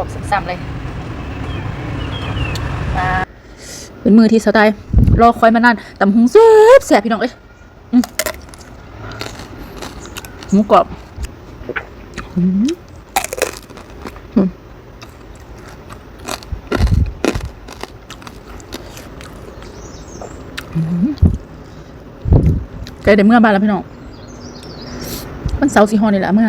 รบซ้ำๆเลยเป็นมือที่สไตล์รอคอยมานานตำหงแซ่บแซ่บพี่น้องเอ้ยอืมหมูกรอบอืมอืมอืมใกล้ได้เมื่อบานแล้วพี่น้อง มันเสาสีฮอนนี่แหละเมื่อ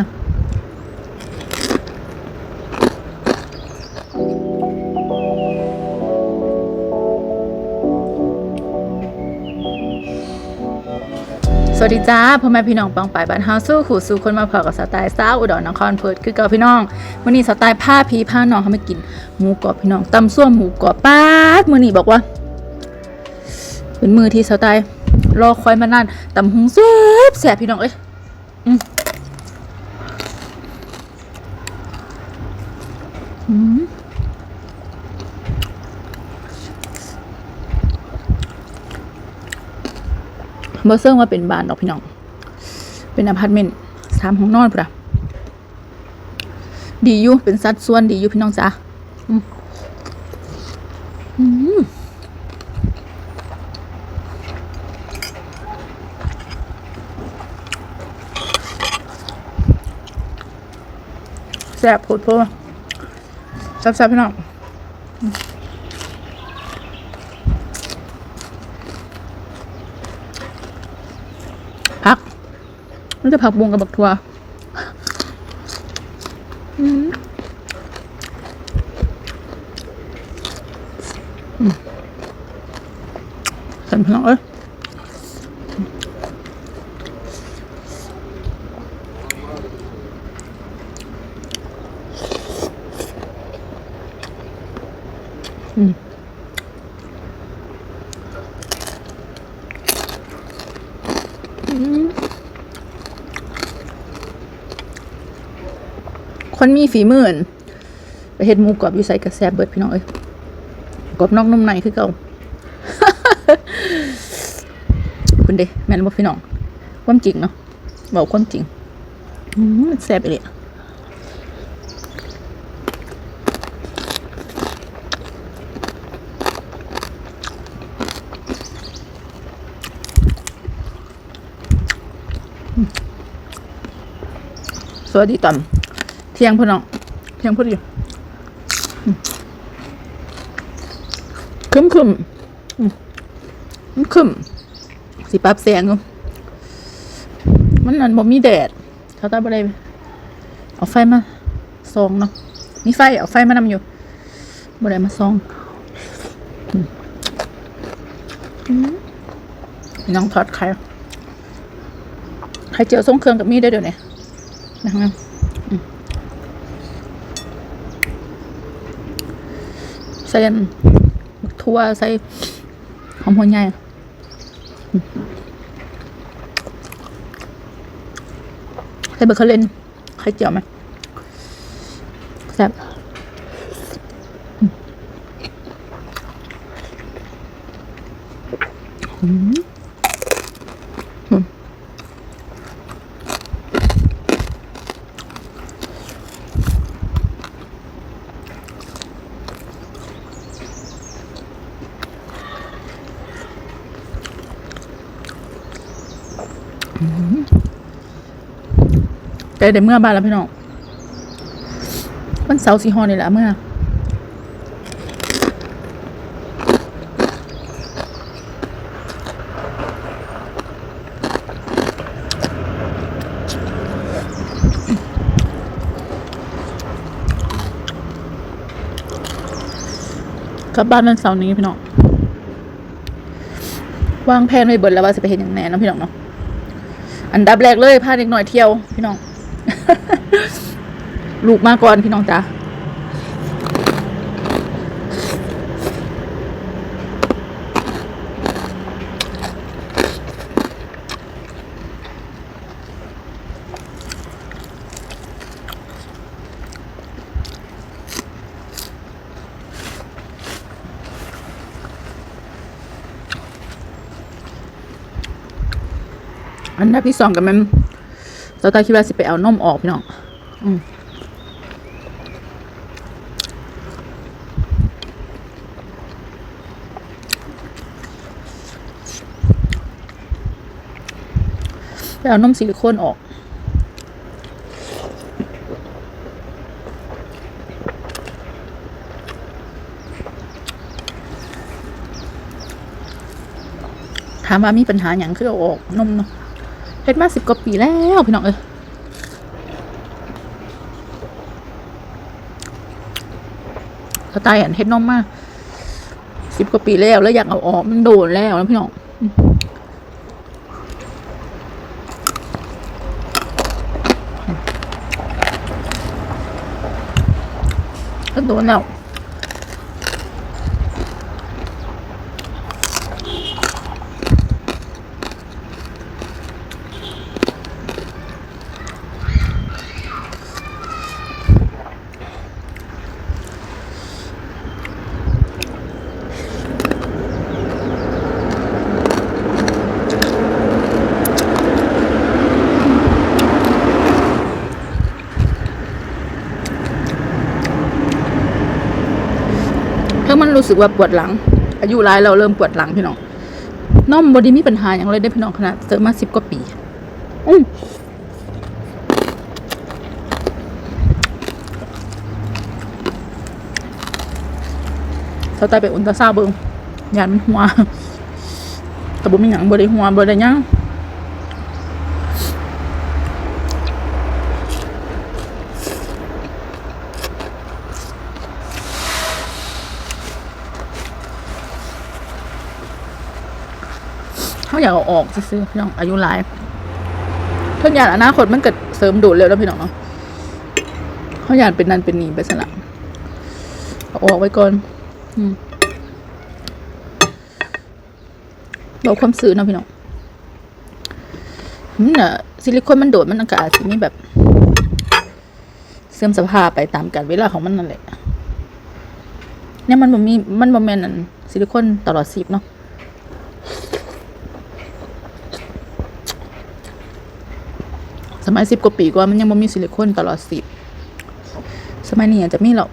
วัสดีจ้าพ่อแม่พี่น้องปองปายบ้านเฮาสู้ขู่สู้คนมาเผากับสไตล์สาวอุดรนครเพิดคือเก่าพี่น้องวันนี้สไตล์ผ้าพีผ้าน้องเขาไมากินหมูกรอบพี่น้องตำส้วมหมูกรอบป้าดมื้อนี้บอกว่า เป็นมือที่สไตล์รอคอยมานานตำหุงแซ่บแซ่บพี่น้องเอ้ยอืม อืมบ่เซิงว่าเป็นบ้านดอกพี่น้อง เป็นอพาร์ตเมนต์สามห้องนอนพุ่นอะดีอยู่เป็นสัดส่วนดีอยู่พี่น้องจ้าอืมอืมแซ่บโพดโพแซ่บๆพี่น้องอืมพัก มันจะผักบวงกับบักทัวอืมอืมสันพี่น้องเอ้ยอืมอืม คนมีฝีมืออั่นไปเฮ็ดหมูกรอบอยู่ใส่กระแซบเบิดพี่น้องเอ้ยกรอบนอกนุ่มในคือเก่าคุณเดแม่นบ่พี่น้องความจริงเนาะบอกความจริงอืมแซ่บไปเลยสวัสดีตอนเที่ยงพี่น้องเที่ยงพอดีคึมคึมคึมสิปรับแสงอยู่มันนั่นบ่มีแดด เขาตาบ่ได้เอาไฟมาส่องเนาะมีไฟเอาไฟมานำอยู่บ่ได้มาส่องน้องทอดไข่ไข่เจียวทรงเครื่องกับมีได้เดี๋ยวนี้นะคะอื ใส่นทั่วใส่หอมหัวใหญ่ใส่เบอร์เคาเลนไข่เจียวไหมแซ่บอืม แต่ได้เมื่อบ้านแล้วพี่น้องวันเสาร์สีฮอนี่แหละเมื่อกลับบ้านวันเสาร์นี้พี่น้องวางแผนไว้เบิดแล้วว่าจะไปเห็นอย่างแน่นะพี่น้องเนาะอันดับแรกเลยพาเด็กหน่อยเที่ยวพี่น้อง ลูกมาก่อนพี่น้องจ้าอันดับที่สองกับมัน ต้อคิดว่าสิไปเอานมออกพี่น้องอเอานมซิลิโคนออก ถามว่ามีปัญหาอย่างคือออกนมเนาะ เฮ็ดมาสิบกว่าปีแล้วพี่น้องเอ้ยสไตล์อันเฮ็ดนมมาสิบกว่าปีแล้วแล้วอยากเอาออกมันโดนแล้วนะพี่น้องอืมก็โดนแล้ว ถ้ามันรู้สึกว่าปวดหลัง อายุร้ายเราเริ่มปวดหลังพี่น้องน้อมบอดีมีปัญหาอย่างไรได้อพี่น้องขนาดเจอมาสิบกว่าปี อืมเขาตายไปอุลตราซาวด์เบิงยานมันหัวแต่บ่มีหยังบ่ได้หัวบ่ได้หยัง อยากเอาออกซื้อพี่น้องอายุหลายเพิ่นอยากอนาคตมันเกิดเสริมดูดเร็วแล้วพี่น้องเนาะเขาอยากเป็นนันเป็นนี่ไปสละเอาออกไว้ก่อนอืมเราความซื้อนะพี่น้องมันน่ะซิลิโคนมันโดดมันก็อาจจะมีแบบ เสื่อมสภาพไปตามกาลเวลาของมันนั่นแหละเนี่ยมันบ่มีมันบ่แม่นอันซิลิโคนตลอดชีพเนาะ มัยสิบกว่าปีกว่ามันยังบ่มีซิลิโคนตลอดสิบสมัยนี้อาจจะมีหรอก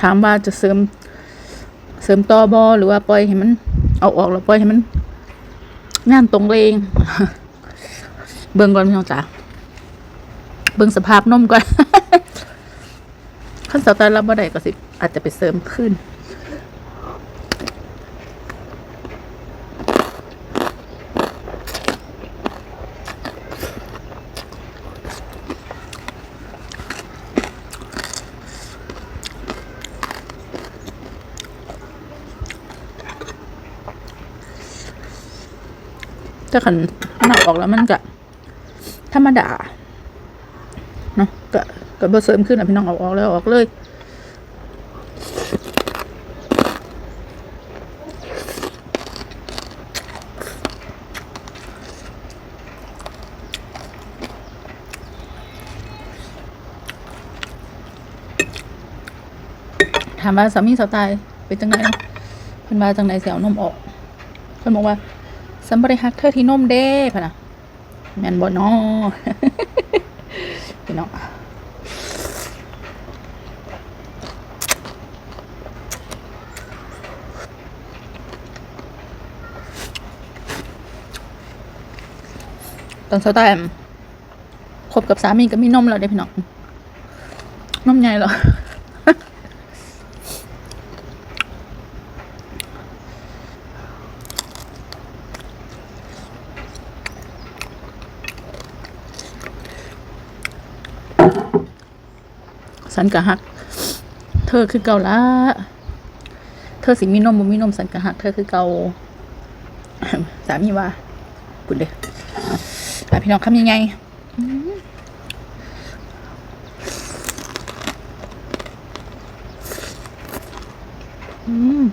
ถามว่าจะเสริม เสริมต่อบอหรือว่าปล่อยให้มัน เอาออกแล้วปล่อยให้มันงานตรงเลงเบิ่งก่อนพี่น้องจ๋าเบิ่งสภาพนมก่อนขั้นสาวตารับบ่ได้ก็สิ อาจจะไปเสริมขึ้น ถ้าขันมันเอาออกแล้วมันก็ธรรมดาเนาะก็ก็บ่เสริมขึ้นอะพี่น้องเอาออกแล้วอออกเลยถามว่าสามีสาวตายเป็นจังไงเนาะเพิ่นว่าจังไดเสียวนมออกเพิ่นบอกว่า สัมบริฮักเธอที่นมเด้พะนะแมนบอนอพี่น้องตอนเช้าตายคบกับสามีก็มีนมแล้วเด้พี่น้องนมใหญ่เหรอ สันกะหัก เธอคือเกาละเธอสิมีนมบ่มีนมสันกะหัก เธอคือเกาสามีว่าปุ่นเด้อพี่น้องคำยังไงอืมอืม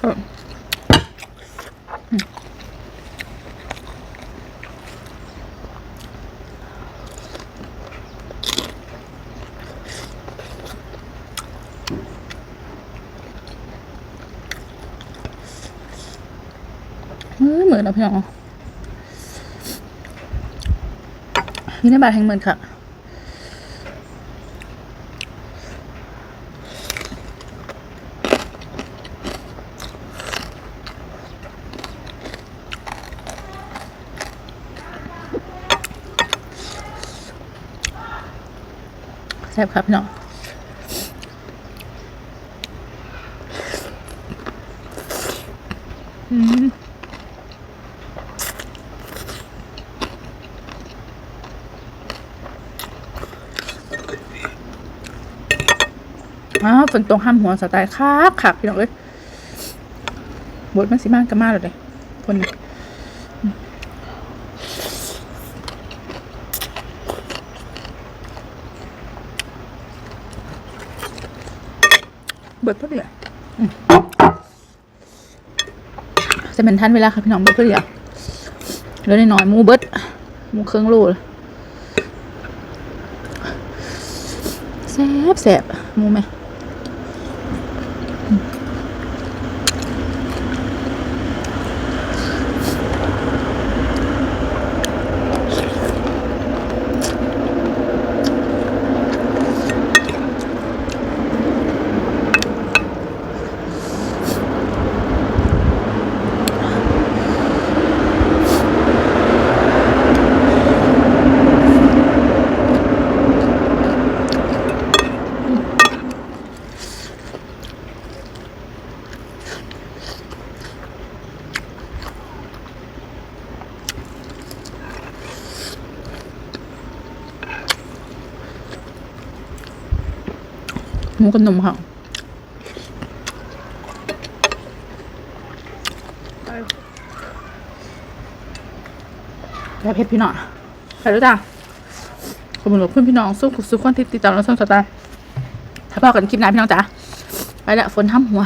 เออ อ เฮ้ยเห มือนนะพี่น้องนี่ในบาทแห่งเหมือนค่ะแซ่บครับพี่น้องอืม อ้าวฝนตกห้ามหัวสไตล์คักคักพี่น้องเอ้ยบทมันสิมากกันมากเลยเด้พนน่ะอืมเบิดพอดีอะอืมจะเป็นท่านเวลาครับพี่น้องเบิดพอดีอะแล้วน้อยมูเบิดมูเครื่องโลเลยแซ่บแซ่บมูไหม หมูกับนมค่ะแค่เพชรพี่น้องไปแล้วจ้าขอบคุณเพื่อนพี่น้องสู้สุขคนที่ติดตามเราช่องสตาร์ถ้าพอกันคลิปหน้าพี่น้องจ๋าไปละฝนทำหัว